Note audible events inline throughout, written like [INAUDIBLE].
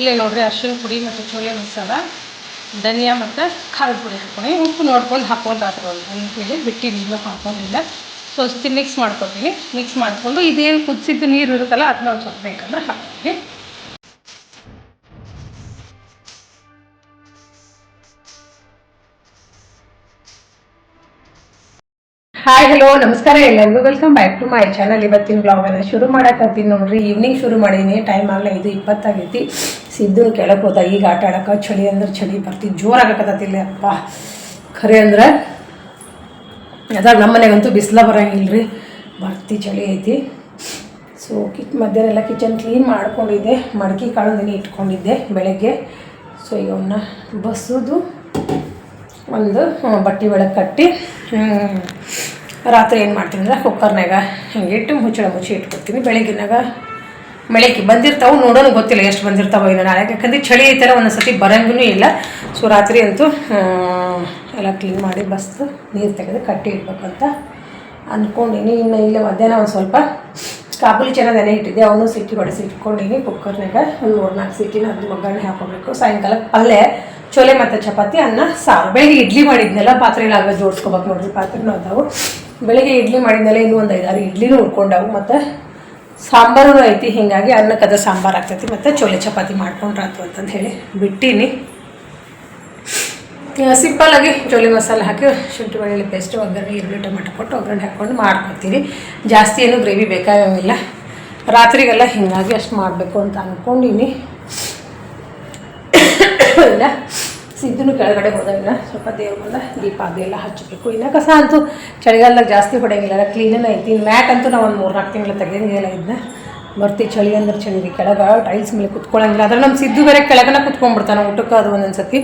ಇಲ್ಲೇ ನೋಡ್ರಿ ಅರ್ಶಿನ ಪುಡಿ ಮತ್ತು ಚೋಲೆ ಮಸಾಲ ಧನಿಯಾ ಮತ್ತು ಖಾರದ ಪುಡಿ ಹಾಕ್ಕೊಂಡು ಉಪ್ಪು ನೋಡ್ಕೊಂಡು ಹಾಕ್ಕೊಂಡು ಹಾಕ್ಕೊಂಡು ಅಂತೇಳಿ ಬಿಟ್ಟು ನೀರು ಹಾಕೊಂಡಿಲ್ಲ ಸೊ ಅಷ್ಟು ಮಿಕ್ಸ್ ಮಾಡ್ಕೊತೀನಿ ಮಿಕ್ಸ್ ಮಾಡಿಕೊಂಡು ಇದೇನು ಕುದಿಸಿದ್ದು ನೀರು ಇರುತ್ತಲ್ಲ ಅದನ್ನ ಒಂದು ಸ್ವಲ್ಪ ಬೇಕಂದ್ರೆ ಹಾಕ್ತೀನಿ ಹಾಯ್ ಹಲೋ ನಮಸ್ಕಾರ ಎಲ್ಲರಿಗೂ. Welcome back to my channel ಇವತ್ತಿನ ಬ್ಲಾಗನ್ನು ಶುರು ಮಾಡಕತ್ತೀನಿ ನೋಡ್ರಿ. ಈವ್ನಿಂಗ್ ಶುರು ಮಾಡಿದ್ದೀನಿ ಟೈಮ್ ಆಗಲ್ಲ ಇದು ಇಪ್ಪತ್ತಾಗೈತಿ. ಸಿದ್ದು ಕೆಳಕ್ಕೆ ಹೋದ, ಈಗ ಆಟ ಆಡಕ್ಕೆ ಚಳಿ ಅಂದ್ರೆ ಚಳಿ ಬರ್ತಿ ಜೋರಾಗಕತ್ತಿಲ್ಲ ಅಪ್ಪ, ಖರೆ ಅಂದ್ರೆ ಅದಾಗ ನಮ್ಮ ಮನೆಗಂತೂ ಬಿಸಿಲ ಬರಂಗಿಲ್ಲ ರೀ ಬರ್ತಿ, ಚಳಿ ಐತಿ. ಸೊ ಕಿಚ್, ಮಧ್ಯಾಹ್ನ ಎಲ್ಲ ಕಿಚನ್ ಕ್ಲೀನ್ ಮಾಡ್ಕೊಂಡಿದ್ದೆ, ಮಡಕೆ ಕಾಳು ನೆನೆ ಇಟ್ಕೊಂಡಿದ್ದೆ ಬೆಳಗ್ಗೆ. ಸೊ ಈಗ ಅವನ್ನ ಬಸ್ಸೋದು ಒಂದು ಬಟ್ಟೆ ಒಳಗೆ ಕಟ್ಟಿ ರಾತ್ರಿ ಏನು ಮಾಡ್ತೀನಿ ಅಂದ್ರೆ ಕುಕ್ಕರ್ನಾಗ ಹಿಂಗೆ ಇಟ್ಟು ಮುಚ್ಚಳ ಮುಚ್ಚಿ ಇಟ್ಕೊಡ್ತೀನಿ. ಬೆಳಗಿನಾಗ ಬೆಳಗ್ಗೆ ಬಂದಿರ್ತಾವೆ ನೋಡೋಣ ಗೊತ್ತಿಲ್ಲ ಎಷ್ಟು ಬಂದಿರ್ತಾವೆ ಇನ್ನು ನಾಳೆ ಯಾಕಂದ್ರೆ ಚಳಿ ಈ ಒಂದೊಂದು ಸತಿ ಬರಂಗೂ ಇಲ್ಲ. ಸೊ ರಾತ್ರಿ ಅಂತೂ ಎಲ್ಲ ಕ್ಲೀನ್ ಮಾಡಿ ಬಸ್ದು ನೀರು ತೆಗೆದು ಕಟ್ಟಿ ಇಡ್ಬೇಕಂತ ಅಂದ್ಕೊಂಡಿನಿ ಇನ್ನು ಇಲ್ಲೇ ಮಧ್ಯಾಹ್ನ ಒಂದು ಸ್ವಲ್ಪ ಕಾಬೂಲಿ ಚೆನ್ನಾಗಿ ನೆನೆ ಇಟ್ಟಿದ್ದೆ. ಅವನು ಸಿಟ್ಟಿ ಹೊಡೆಸಿ ಇಟ್ಕೊಂಡಿನಿ. ಕುಕ್ಕರ್ನಾಗ ಒಂದು ಮೂರು ನಾಲ್ಕು ಸಿಟ್ಟಿನ ಅದು ಒಗ್ಗರಣೆ ಹಾಕೋಬೇಕು. ಸಾಯಂಕಾಲ ಪಲ್ಯ ಚೋಲೆ ಮತ್ತು ಚಪಾತಿ, ಅನ್ನ, ಸಾರು. ಬೆಳಿಗ್ಗೆ ಇಡ್ಲಿ ಮಾಡಿದ್ನೆಲ್ಲ ಪಾತ್ರೆಗಳಾಗ ಜೋಡಿಸ್ಕೋಬೇಕು ನೋಡ್ರಿ. ಪಾತ್ರೆನೂ ಅದಾವು. ಬೆಳಿಗ್ಗೆ ಇಡ್ಲಿ ಮಾಡಿದ್ನೆಲ್ಲ, ಇನ್ನೂ ಒಂದು ಐದಾರು ಇಡ್ಲಿನೂ ಉಳ್ಕೊಂಡವು. ಮತ್ತು ಸಾಂಬಾರು ಐತಿ, ಹೀಗಾಗಿ ಅನ್ನಕ್ಕದ ಸಾಂಬಾರು ಆಗ್ತೈತಿ, ಮತ್ತು ಚೋಲೆ ಚಪಾತಿ ಮಾಡ್ಕೊಂಡ್ರಾತು ಅಂತಂದು ಹೇಳಿ ಬಿಟ್ಟೀನಿ. ಸಿಂಪಲ್ಲಾಗಿ ಚೋಲೆ ಮಸಾಲೆ ಹಾಕಿ, ಶುಂಠಿ ಬೆಳ್ಳುಳ್ಳಿ ಪೇಸ್ಟ್ ಒಗ್ಗರಣೆ, ಈರುಳ್ಳಿ, ಟೊಮೆಟೊ ಕೊಟ್ಟು ಒಗ್ಗರಣೆ ಹಾಕ್ಕೊಂಡು ಮಾಡ್ಕೊತೀವಿ ಜಾಸ್ತಿ ಏನು ಗ್ರೇವಿ ಬೇಕಾಗಂಗಿಲ್ಲ ರಾತ್ರಿಗೆಲ್ಲ ಹೀಗಾಗಿ ಅಷ್ಟು ಮಾಡಬೇಕು ಅಂತ ಅಂದ್ಕೊಂಡಿನಿ ಇಲ್ಲ. ಸಿದ್ದನು ಕೆಳಗಡೆ ಹೋದಾಗ ಸ್ವಲ್ಪ ದೇವ್ರ ಮುಂದೆ ದೀಪ ಅದೆಲ್ಲ ಹಚ್ಚಬೇಕು. ಇನ್ನು ಕಸ ಅಂತೂ ಚಳಿಗಾಲದಾಗ ಜಾಸ್ತಿ ಹೊಡೆಯಂಗಿಲ್ಲ. ಕ್ಲೀನೇ ಐತಿ ಮ್ಯಾಟ್ ಅಂತೂ ನಾವು ಒಂದು ಮೂರು ನಾಲ್ಕು ತಿಂಗಳು ತೆಗೆಯಂಗಿಲ್ಲ ಇದನ್ನ ಬರ್ತಿ ಚಳಿ ಅಂದ್ರೆ ಚಳಿ ಕೆಳಗೆ ಟೈಲ್ಸ್ ಮೇಲೆ ಕುತ್ಕೊಳ್ಳೋಂಗಿಲ್ಲ ಆದರೆ ನಮ್ಮ ಸಿದ್ದು ಬೇರೆ ಕೆಳಗನ ಕುತ್ಕೊಂಡ್ಬಿಡ್ತಾನೆ. ಊಟಕ್ಕೆ ಅದು ಒಂದೊಂದು ಸತಿ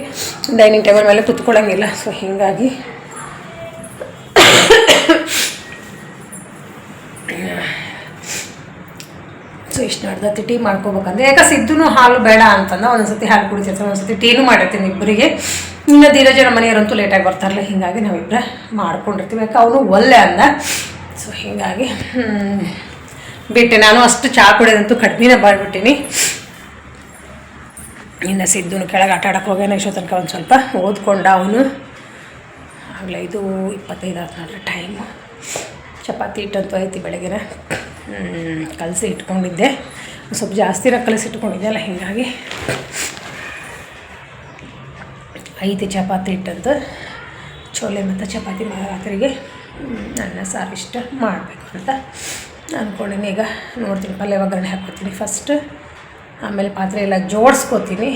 ಡೈನಿಂಗ್ ಟೇಬಲ್ ಮೇಲೆ ಕುತ್ಕೊಳ್ಳೋಂಗಿಲ್ಲ ಸೊ ಹೀಗಾಗಿ ಸೊ ಇಷ್ಟು ನಡ್ದತ್ತಿ ಟೀ ಮಾಡ್ಕೋಬೇಕಂದ್ರೆ, ಯಾಕೆ ಸಿದ್ದೂ ಹಾಲು ಬೇಡ ಅಂತಂದ ಒಂದೊಂದ್ಸತಿ ಹಾಲು ಕುಡಿತಿರ್ತಾರೆ ಒಂದ್ಸತಿ ಟೀನು ಮಾಡಿರ್ತೀನಿ ಇಬ್ಬರಿಗೆ. ಇನ್ನು ಧೀರಜ ನಮ್ಮ ಮನೆಯವರಂತೂ ಲೇಟಾಗಿ ಬರ್ತಾರಲ್ಲ, ಹೀಗಾಗಿ ನಾವಿಬ್ಬರ ಮಾಡ್ಕೊಂಡಿರ್ತೀವಿ. ಯಾಕೆ ಅವನು ಒಲ್ಲೆ ಅಂದ. ಸೊ ಹೀಗಾಗಿ ಬಿಟ್ಟೆ. ನಾನು ಅಷ್ಟು ಚಹಾ ಕುಡಿಯೋದಂತೂ ಕಡಿಮೆನೇ ಮಾಡಿಬಿಟ್ಟಿನಿ. ಇನ್ನು ಸಿದ್ದು ಕೆಳಗೆ ಆಟ ಆಡೋಕೆ ಹೋಗ್ಯಾನ ಇಷ್ಟೋ ತನಕ ಒಂದು ಸ್ವಲ್ಪ ಓದ್ಕೊಂಡ ಅವನು. ಆಗಲೇ ಇದು ಇಪ್ಪತ್ತೈದು ಆಯ್ತು ನೋಡ್ರಿ ಟೈಮು ಚಪಾತಿ ಹಿಟ್ಟಂತೂ ಐತಿ ಬೆಳಗ್ಗೆನ. ಕಲಸಿ ಇಟ್ಕೊಂಡಿದ್ದೆ. ಸ್ವಲ್ಪ ಜಾಸ್ತಿನ ಕಲಸಿ ಇಟ್ಕೊಂಡಿದ್ದೆ ಅಲ್ಲ, ಹೀಗಾಗಿ. ಐದು ಚಪಾತಿ ಹಿಟ್ಟಂತ ಚೋಲೆ ಮತ್ತು ಚಪಾತಿ ರಾತ್ರಿಗೆ ಅನ್ನ, ಸಾರು ಇಷ್ಟ ಮಾಡಬೇಕು ಅಂತ ಅಂದ್ಕೊಂಡಿನಿ ಈಗ ನೋಡ್ತೀನಿ ಪಲ್ಯ ಒಗ್ಗರಣೆ ಹಾಕ್ಕೊತೀನಿ ಫಸ್ಟ್ ಆಮೇಲೆ ಪಾತ್ರೆ ಎಲ್ಲ ಜೋಡಿಸ್ಕೋತೀನಿ.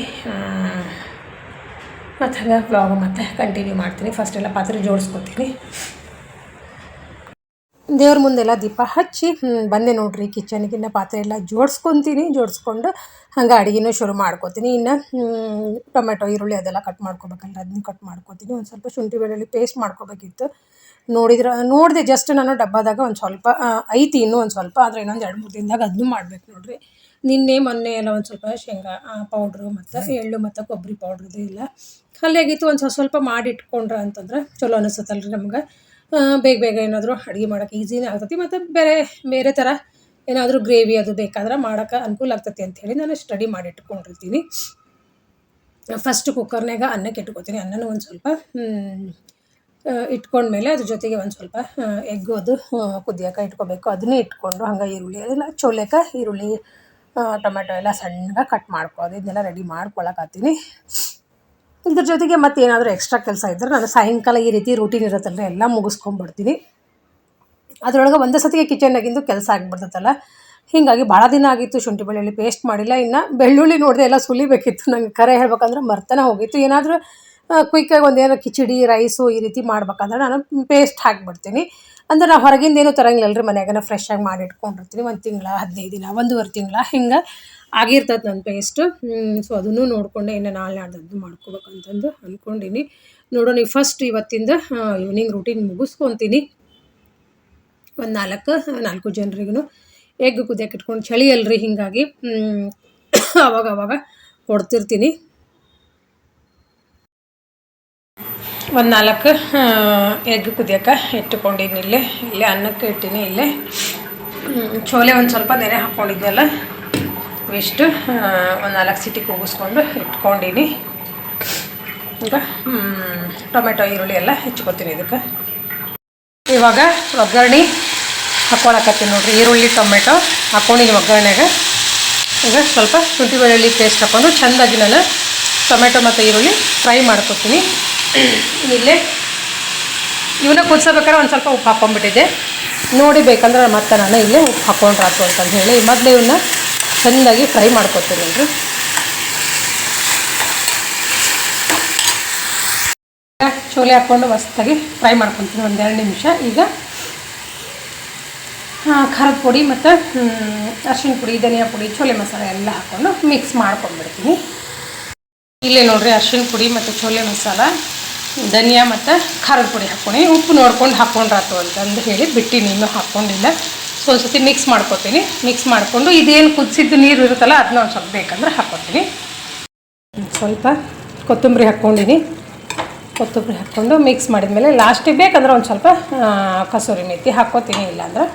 ಮತ್ತು ಹಂಗೆ ಬ್ಲಾಗ್ ಮತ್ತೆ ಕಂಟಿನ್ಯೂ ಮಾಡ್ತೀನಿ. ಫಸ್ಟ್ ಎಲ್ಲ ಪಾತ್ರೆ ಜೋಡಿಸ್ಕೊತೀನಿ. ದೇವ್ರ ಮುಂದೆಲ್ಲ ದೀಪ ಹಚ್ಚಿ ಬಂದೆ ನೋಡ್ರಿ ಕಿಚನ್ಗೆ ಇನ್ನು ಪಾತ್ರೆ ಎಲ್ಲ ಜೋಡಿಸ್ಕೊತೀನಿ, ಜೋಡಿಸ್ಕೊಂಡು ಹಂಗೆ ಅಡುಗೆನೂ ಶುರು ಮಾಡ್ಕೊತೀನಿ. ಇನ್ನು ಟೊಮೆಟೊ, ಈರುಳ್ಳಿ ಅದೆಲ್ಲ ಕಟ್ ಮಾಡ್ಕೋಬೇಕಲ್ಲ ಅದನ್ನ ಕಟ್ ಮಾಡ್ಕೊತೀನಿ. ಒಂದು ಸ್ವಲ್ಪ ಶುಂಠಿ ಬೆಳ್ಳುಳ್ಳಿ ಪೇಸ್ಟ್ ಮಾಡ್ಕೋಬೇಕಿತ್ತು. ನೋಡಿದ್ರೆ, ನೋಡಿದೆ ಜಸ್ಟ್ ನಾನು ಡಬ್ಬದಾಗ ಒಂದು ಸ್ವಲ್ಪ ಐತಿ ಇನ್ನೂ ಒಂದು ಸ್ವಲ್ಪ, ಆದರೆ ಇನ್ನೊಂದು ಎರಡು ಮೂರು ದಿನದಾಗ ಅದನ್ನು ಮಾಡ್ಬೇಕು ನೋಡ್ರಿ. ನಿನ್ನೆ, ಮೊನ್ನೆ ಎಲ್ಲ ಒಂದು ಸ್ವಲ್ಪ ಶೇಂಗಾ ಪೌಡ್ರು ಮತ್ತು ಎಳ್ಳು ಮತ್ತು ಕೊಬ್ಬರಿ ಪೌಡ್ರದ್ದು ಇಲ್ಲ. ಖಾಲಿಯಾಗಿತ್ತು, ಒಂದು ಸ್ವಲ್ಪ ಸ್ವಲ್ಪ ಮಾಡಿ ಇಟ್ಕೊಂಡ್ರೆ ಅಂತಂದ್ರೆ ಚಲೋ ಅನಿಸುತ್ತಲ್ರಿ ನಮ್ಗೆ. ಬೇಗ ಬೇಗ ಏನಾದರೂ ಅಡುಗೆ ಮಾಡೋಕೆ ಈಸಿನೇ ಆಗ್ತತಿ ಮತ್ತು ಬೇರೆ ಬೇರೆ ಥರ ಏನಾದರೂ ಗ್ರೇವಿ ಅದು ಬೇಕಾದ್ರೆ ಮಾಡೋಕೆ ಅನುಕೂಲ ಆಗ್ತತಿ ಅಂಥೇಳಿ ನಾನು ಸ್ಟಡಿ ಮಾಡಿ ಇಟ್ಕೊಂಡಿರ್ತೀನಿ ಫಸ್ಟ್ ಕುಕ್ಕರ್ನಾಗ ಅನ್ನಕ್ಕೆ ಇಟ್ಕೋತೀನಿ. ಅನ್ನನ ಒಂದು ಸ್ವಲ್ಪ ಇಟ್ಕೊಂಡ್ಮೇಲೆ ಅದ್ರ ಜೊತೆಗೆ ಒಂದು ಸ್ವಲ್ಪ ಎಗ್ಗು ಅದು ಕುದಿಯೋಕೆ ಇಟ್ಕೋಬೇಕು. ಅದನ್ನೇ ಇಟ್ಕೊಂಡು ಹಂಗೆ ಈರುಳ್ಳಿ ಎಲ್ಲ ಚೋಲೆಕ ಈರುಳ್ಳಿ ಟೊಮೆಟೊ ಎಲ್ಲ ಸಣ್ಣಗೆ ಕಟ್ ಮಾಡ್ಕೊಳ್ಳೋದು ಇದನ್ನೆಲ್ಲ ರೆಡಿ ಮಾಡ್ಕೊಳಕತ್ತೀನಿ ಇದ್ರ ಜೊತೆಗೆ ಮತ್ತೆ ಏನಾದರೂ ಎಕ್ಸ್ಟ್ರಾ ಕೆಲಸ ಇದ್ದರೆ ನಾನು ಸಾಯಂಕಾಲ ಈ ರೀತಿ ರೂಟೀನ್ ಇರುತ್ತಲ್ಲ ಎಲ್ಲ ಮುಗಿಸ್ಕೊಂಡ್ಬಿಡ್ತೀನಿ. ಅದರೊಳಗೆ ಒಂದೇ ಸತಿಗೆ ಕಿಚನ್ನಾಗಿಂದು ಕೆಲಸ ಆಗಿಬಿಡ್ತೈತಲ್ಲ. ಹೀಗಾಗಿ ಭಾಳ ದಿನ ಆಗಿತ್ತು ಶುಂಠಿ ಬೆಳ್ಳುಳ್ಳಿ ಪೇಸ್ಟ್ ಮಾಡಿಲ್ಲ. ಇನ್ನು ಬೆಳ್ಳುಳ್ಳಿ ನೋಡಿದೆ ಎಲ್ಲ ಸುಲಿಬೇಕಿತ್ತು. ನಂಗೆ ಕರೆ ಹೇಳ್ಬೇಕಂದ್ರೆ ಮರ್ತನೇ ಹೋಗಿತ್ತು. ಏನಾದರೂ ಕ್ವಿಕ್ಕಾಗಿ ಒಂದು ಕಿಚಡಿ ರೈಸು ಈ ರೀತಿ ಮಾಡ್ಬೇಕಂದ್ರೆ ನಾನು ಪೇಸ್ಟ್ ಹಾಕ್ಬಿಡ್ತೀನಿ. ಅಂದ್ರೆ ನಾವು ಹೊರಗಿಂದ ಏನೂ ತರಂಗಿಲ್ಲ ರೀ ಫ್ರೆಶ್ ಆಗಿ ಮಾಡಿ ಇಟ್ಕೊಂಡಿರ್ತೀನಿ ಒಂದು ತಿಂಗಳ, ಹದಿನೈದು ದಿನ, ಒಂದೂವರೆ ತಿಂಗಳ ಹಿಂಗೆ ಆಗಿರ್ತದೆ ನನ್ನ ಪೇಸ್ಟು ಸೊ ಅದನ್ನು ನೋಡಿಕೊಂಡೆ ಇನ್ನು ನಾಳೆ ನಾಡ್ದು ಮಾಡ್ಕೋಬೇಕಂತಂದು ಅಂದ್ಕೊಂಡಿನಿ ನೋಡೋಣ ಫಸ್ಟ್ ಇವತ್ತಿಂದ ಈವ್ನಿಂಗ್ ರೂಟೀನ್ ಮುಗಿಸ್ಕೊತೀನಿ. ಒಂದು ನಾಲ್ಕು ನಾಲ್ಕು ಜನರಿಗೂ ಎಗ್ ಕುದಿಯಕ್ಕೆ ಇಟ್ಕೊಂಡು ಚಳಿ ಅಲ್ರಿ ಹೀಗಾಗಿ. ಅವಾಗ [COUGHS] ಅವಾಗ ಕೊಡ್ತಿರ್ತೀನಿ ಒಂದು ನಾಲ್ಕು ಎಗ್ ಕುದಿಯೋಕೆ ಇಟ್ಟುಕೊಂಡಿನಿ ಇಲ್ಲೇ ಇಲ್ಲೇ ಅನ್ನಕ್ಕೆ ಇಟ್ಟಿನಿ ಇಲ್ಲೇ. ಚೋಲೆ ಒಂದು ಸ್ವಲ್ಪ ನೆನೆ ಹಾಕ್ಕೊಂಡಿದ್ನಲ್ಲ ಇಷ್ಟು ಒಂದು ನಾಲ್ಕು ಸಿಟಿ ಕೂಗಿಸ್ಕೊಂಡು ಇಟ್ಕೊಂಡಿನಿ. ಈಗ ಟೊಮೆಟೊ, ಈರುಳ್ಳಿ ಎಲ್ಲ ಹೆಚ್ಕೊತೀನಿ ಇದಕ್ಕೆ. ಇವಾಗ ಒಗ್ಗರಣೆ ಹಾಕ್ಕೊಳಕತ್ತೀನಿ ನೋಡಿರಿ, ಈರುಳ್ಳಿ, ಟೊಮೆಟೊ ಹಾಕ್ಕೊಂಡಿನಿ ಒಗ್ಗರಣೆಗೆ. ಈಗ ಸ್ವಲ್ಪ ಶುಂಠಿ, ಬೆಳ್ಳುಳ್ಳಿ ಪೇಸ್ಟ್ ಹಾಕ್ಕೊಂಡು ಚೆಂದಾಗಿ ನಾನು ಟೊಮೆಟೊ ಮತ್ತು ಈರುಳ್ಳಿ ಫ್ರೈ ಮಾಡ್ಕೊತೀನಿ. ಇಲ್ಲೇ ಇವನ್ನ ಕುದಿಸಬೇಕಾದ್ರೆ ಒಂದು ಸ್ವಲ್ಪ ಉಪ್ಪು ಹಾಕ್ಕೊಂಡ್ಬಿಟ್ಟಿದ್ದೆ. ನೋಡಿ ಬೇಕಂದ್ರೆ ಮತ್ತೆ ನಾನು ಇಲ್ಲಿ ಉಪ್ಪು ಹಾಕ್ಕೊಂಡ್ರಾತು ಅಂತಂದು ಹೇಳಿ. ಮೊದಲು ಇವನ್ನ ಚೆಂದಾಗಿ ಫ್ರೈ ಮಾಡ್ಕೊತೀನಿ ಅಂದರು. ಚೋಲೆ ಹಾಕ್ಕೊಂಡು ಹೊಸ್ದಾಗಿ ಫ್ರೈ ಮಾಡ್ಕೊತೀನಿ ಒಂದೆರಡು ನಿಮಿಷ. ಈಗ ಖಾರದ ಪುಡಿ ಮತ್ತು ಅರ್ಶಿನ ಪುಡಿ, ಧನಿಯಾ ಪುಡಿ, ಚೋಲೆ ಮಸಾಲೆ ಎಲ್ಲ ಹಾಕ್ಕೊಂಡು ಮಿಕ್ಸ್ ಮಾಡ್ಕೊಂಡ್ಬಿಡ್ತೀನಿ. ಇಲ್ಲೇ ನೋಡಿರಿ ಅರ್ಶಿನ ಪುಡಿ ಮತ್ತು ಚೋಲೆ ಮಸಾಲ. ಧನಿಯಾ ಮತ್ತು ಖಾರದ ಪುಡಿ ಹಾಕ್ಕೊಂಡು ಉಪ್ಪು ನೋಡ್ಕೊಂಡು ಹಾಕ್ಕೊಂಡ್ರಾತು ಅಂತಂದು ಹೇಳಿ ಬಿಟ್ಟು ನೀನು ಹಾಕ್ಕೊಂಡಿಲ್ಲ. ಸೊ ಒಂದು ಸತಿ ಮಿಕ್ಸ್ ಮಾಡ್ಕೊತೀನಿ. ಮಿಕ್ಸ್ ಮಾಡಿಕೊಂಡು ಇದೇನು ಕುದಿಸಿದ್ದು ನೀರು ಇರುತ್ತಲ್ಲ ಅದನ್ನ ಒಂದು ಸ್ವಲ್ಪ ಬೇಕಂದ್ರೆ ಹಾಕ್ಕೊತೀನಿ. ಸ್ವಲ್ಪ ಕೊತ್ತಂಬರಿ ಹಾಕ್ಕೊಂಡಿನಿ. ಕೊತ್ತಂಬರಿ ಹಾಕ್ಕೊಂಡು ಮಿಕ್ಸ್ ಮಾಡಿದ್ಮೇಲೆ ಲಾಸ್ಟಿಗೆ ಬೇಕಂದ್ರೆ ಒಂದು ಸ್ವಲ್ಪ ಕಸೂರಿ ಮೇಥಿ ಹಾಕ್ಕೋತೀನಿ ಇಲ್ಲಾಂದ್ರೆ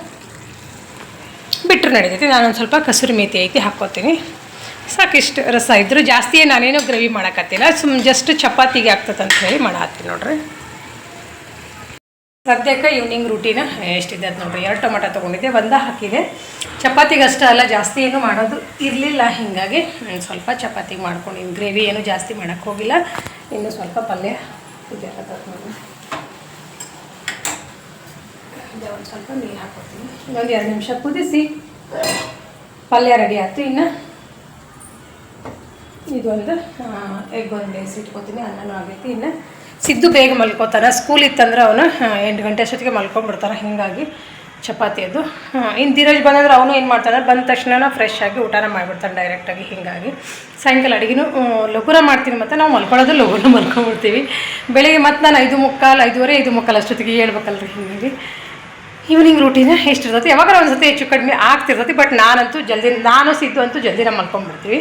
ಬಿಟ್ಟರು ನಡೀತೈತಿ. ನಾನೊಂದು ಸ್ವಲ್ಪ ಕಸೂರಿ ಮೇಥಿ ಐತಿ ಹಾಕ್ಕೋತೀನಿ. ಸಾಕಿಷ್ಟು ರಸ ಇದ್ದರೂ ಜಾಸ್ತಿ ನಾನೇನು ಗ್ರೇವಿ ಮಾಡೋಕತ್ತಿಲ್ಲ. ಸುಮ್ ಜಸ್ಟ್ ಚಪಾತಿಗೆ ಆಗ್ತದೆ ಅಂತ ಹೇಳಿ ಮಾಡತ್ತೀನಿ ನೋಡ್ರಿ. ಸದ್ಯಕ್ಕೆ ಈವ್ನಿಂಗ್ ರೂಟೀನ ಎಷ್ಟಿದೆ ಅದು ನೋಡ್ರಿ. ಎರಡು ಟೊಮೆಟೊ ತೊಗೊಂಡಿದ್ದೆ, ಒಂದ ಹಾಕಿದೆ. ಚಪಾತಿಗೆ ಅಷ್ಟೇ ಅಲ್ಲ, ಜಾಸ್ತಿ ಏನು ಮಾಡೋದು ಇರಲಿಲ್ಲ. ಹೀಗಾಗಿ ಸ್ವಲ್ಪ ಚಪಾತಿಗೆ ಮಾಡ್ಕೊಂಡಿನಿ. ಗ್ರೇವಿ ಏನು ಜಾಸ್ತಿ ಮಾಡೋಕ್ಕೆ ಹೋಗಿಲ್ಲ. ಇನ್ನು ಸ್ವಲ್ಪ ಪಲ್ಯ ಇದೇ ಒಂದು ಸ್ವಲ್ಪ ನೀರು ಹಾಕ್ಕೊಡ್ತೀನಿ ಇನ್ನೊಂದು ಎರಡು ನಿಮಿಷ ಕುದಿಸಿ ಪಲ್ಯ ರೆಡಿ ಆಯ್ತು ಇನ್ನು. ಇದೊಂದು ಎಗ್ ಒಂದು ಬೇಯಿಸಿ ಇಟ್ಕೊತೀನಿ, ಅನ್ನನೂ ಆಗೈತಿ. ಇನ್ನು ಸಿದ್ದು ಬೇಗ ಮಲ್ಕೋತಾನೆ. ಸ್ಕೂಲ್ ಇತ್ತಂದ್ರೆ ಅವನು ಎಂಟು ಗಂಟೆ ಅಷ್ಟೊತ್ತಿಗೆ ಮಲ್ಕೊಂಡ್ಬಿಡ್ತಾನೆ. ಹೀಗಾಗಿ ಚಪಾತಿ ಅದು. ಇನ್ನು ಧೀರಜ್ ಬಂದಂದ್ರೆ ಅವನು ಏನು ಮಾಡ್ತಾನೆ? ಬಂದ ತಕ್ಷಣ ಫ್ರೆಶ್ ಆಗಿ ಊಟನ ಮಾಡಿಬಿಡ್ತಾನೆ ಡೈರೆಕ್ಟಾಗಿ ಹೀಗಾಗಿ. ಸಾಯಂಕಾಲ ಅಡುಗೆನೂ ಲಘುನ ಮಾಡ್ತೀನಿ ಮತ್ತು ನಾವು ಮಲ್ಕೊಳ್ಳೋದು ಲಘುನ ಮಲ್ಕೊಂಡ್ಬಿಡ್ತೀವಿ. ಬೆಳಿಗ್ಗೆ ಮತ್ತು ನಾನು ಐದು ಮುಕ್ಕಾಲು, ಐದುವರೆ, ಐದು ಮುಕ್ಕಾಲು ಅಷ್ಟೊತ್ತಿಗೆ ಹೇಳ್ಬೇಕಲ್ರಿ ಹೀಗಾಗಿ. ಈವ್ನಿಂಗ್ ರೂಟೀನ್ ಎಷ್ಟಿರ್ತೈತಿ? ಯಾವಾಗ ಒಂದು ಸತಿ ಹೆಚ್ಚು ಕಡಿಮೆ ಆಗ್ತಿರ್ತೈತಿ ಬಟ್ ನಾನಂತೂ ಜಲ್ದಿ, ನಾನು ಸಿದ್ದು ಅಂತೂ ಜಲ್ದಿನ ಮಲ್ಕೊಂಡ್ಬಿಡ್ತೀವಿ.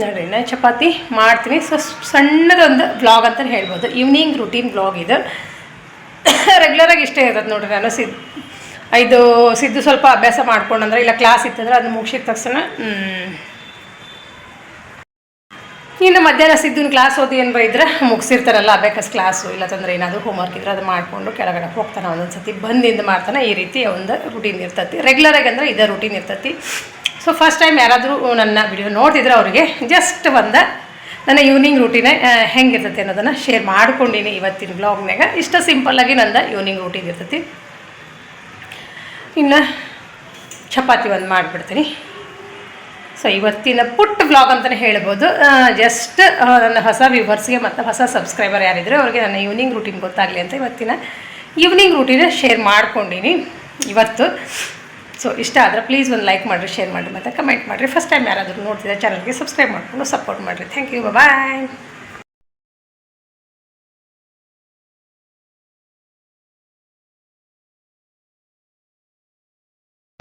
ನೋಡ್ರಿ ನಾನು ಚಪಾತಿ ಮಾಡ್ತೀನಿ. ಸೊ ಸಣ್ಣದೊಂದು ಬ್ಲಾಗ್ ಅಂತಲೇ ಹೇಳ್ಬೋದು. ಈವ್ನಿಂಗ್ ರೂಟೀನ್ ಬ್ಲಾಗ್ ಇದು. ರೆಗ್ಯುಲರಾಗಿ ಇಷ್ಟೇ ಇರೋದು ನೋಡ್ರಿ ನಾನು. ಸಿದ್ದು ಇದು ಸಿದ್ದು ಸ್ವಲ್ಪ ಅಭ್ಯಾಸ ಮಾಡ್ಕೊಂಡಂದ್ರೆ, ಇಲ್ಲ ಕ್ಲಾಸ್ ಇತ್ತಂದ್ರೆ ಅದನ್ನ ಮುಗಿಸಿದ ತಕ್ಷಣ ಇನ್ನು ಮಧ್ಯಾಹ್ನ ಸಿದ್ದನ ಕ್ಲಾಸ್ ಓದಿ ಏನು ಇದ್ರೆ ಮುಗಿಸಿರ್ತಾರಲ್ಲ ಅಬೇಕಸ್ ಕ್ಲಾಸು ಇಲ್ಲಂತಂದ್ರೆ ಏನಾದರೂ ಹೋಮ್ವರ್ಕ್ ಇದ್ರೆ ಅದು ಮಾಡಿಕೊಂಡು ಕೆಳಗಡೆ ಹೋಗ್ತಾನೆ ಒಂದೊಂದು ಸತಿ ಬಂದಿಂದ ಮಾಡ್ತಾನೆ, ಈ ರೀತಿ ಒಂದು ರುಟೀನ್ ಇರ್ತೈತಿ. ರೆಗ್ಯುಲರಾಗಿ ಅಂದರೆ ಇದೇ ರುಟೀನ್ ಇರ್ತೈತಿ. ಸೊ ಫಸ್ಟ್ ಟೈಮ್ ಯಾರಾದರೂ ನನ್ನ ವಿಡಿಯೋ ನೋಡ್ತಿದ್ರೆ ಅವರಿಗೆ ಜಸ್ಟ್ ಒಂದು ನನ್ನ ಈವ್ನಿಂಗ್ ರೂಟೀನ ಹೆಂಗಿರ್ತೈತಿ ಅನ್ನೋದನ್ನು ಶೇರ್ ಮಾಡ್ಕೊಂಡಿನಿ ಇವತ್ತಿನ ಬ್ಲಾಗ್ನಾಗ ಇಷ್ಟು ಸಿಂಪಲ್ಲಾಗಿ ನಂದು ಈವ್ನಿಂಗ್ ರೂಟೀನ್ ಇರ್ತೈತಿ. ಇನ್ನು ಚಪಾತಿ ಒಂದು ಮಾಡಿಬಿಡ್ತೀನಿ. ಸೊ ಇವತ್ತಿನ ಪುಟ್ಟ ಬ್ಲಾಗ್ ಅಂತಲೇ ಹೇಳ್ಬೋದು. ಜಸ್ಟ್ ನನ್ನ ಹೊಸ ವ್ಯೂವರ್ಸ್ಗೆ ಮತ್ತು ಹೊಸ ಸಬ್ಸ್ಕ್ರೈಬರ್ ಯಾರಿದ್ರೆ ಅವ್ರಿಗೆ ನನ್ನ ಈವ್ನಿಂಗ್ ರೂಟೀನ್ ಗೊತ್ತಾಗಲಿ ಅಂತ ಇವತ್ತಿನ ಈವ್ನಿಂಗ್ ರೂಟೀನ ಶೇರ್ ಮಾಡ್ಕೊಂಡಿನಿ. ಇವತ್ತು ಸೊ ಇಷ್ಟ ಆದರೆ ಪ್ಲೀಸ್ ಒಂದು ಲೈಕ್ ಮಾಡಿರಿ ಶೇರ್ ಮಾಡಿರಿ ಮತ್ತು ಕಮೆಂಟ್ ಮಾಡಿರಿ. ಫಸ್ಟ್ ಟೈಮ್ ಯಾರಾದರೂ ನೋಡ್ತಿದ್ರೆ ಚಾನಲ್ಗೆ ಸಬ್ಸ್ಕ್ರೈಬ್ ಮಾಡಿಕೊಂಡು ಸಪೋರ್ಟ್ ಮಾಡಿರಿ. Thank you bye